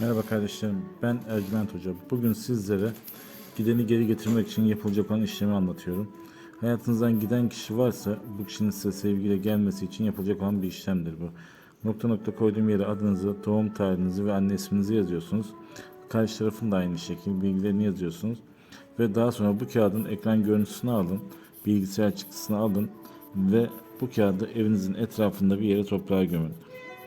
Merhaba kardeşlerim, ben Ercüment Hoca. Bugün sizlere gideni geri getirmek için yapılacak olan işlemi anlatıyorum. Hayatınızdan giden kişi varsa bu kişinin size sevgiyle gelmesi için yapılacak olan bir işlemdir bu. Nokta nokta koyduğum yere adınızı, doğum tarihinizi ve anne isminizi yazıyorsunuz. Karşı tarafın da aynı şekilde bilgilerini yazıyorsunuz. Ve daha sonra bu kağıdın ekran görüntüsünü alın, bilgisayar çıktısını alın ve bu kağıdı evinizin etrafında bir yere toprağa gömün.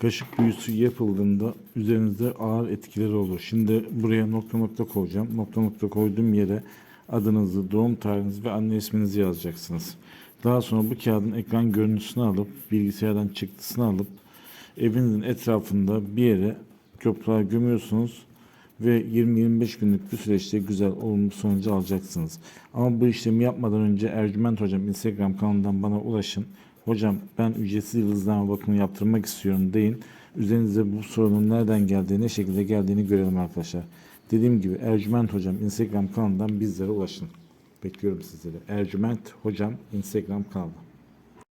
Kaşık büyüsü yapıldığında üzerinizde ağır etkileri olur. Şimdi buraya nokta nokta koyacağım. Nokta nokta koyduğum yere adınızı, doğum tarihinizi ve anne isminizi yazacaksınız. Daha sonra bu kağıdın ekran görüntüsünü alıp bilgisayardan çıktısını alıp evinizin etrafında bir yere toprağa gömüyorsunuz ve 20-25 günlük bir süreçte güzel olumlu sonucu alacaksınız. Ama bu işlemi yapmadan önce Ercüment Hocam Instagram kanalından bana ulaşın. Hocam ben ücretsiz yıldızlama bakımı yaptırmak istiyorum deyin. Üzerinizde bu sorunun nereden geldiği, ne şekilde geldiğini görelim arkadaşlar. Dediğim gibi Ercüment Hocam Instagram kanalından bizlere ulaşın. Bekliyorum sizleri. Ercüment Hocam Instagram kanalı.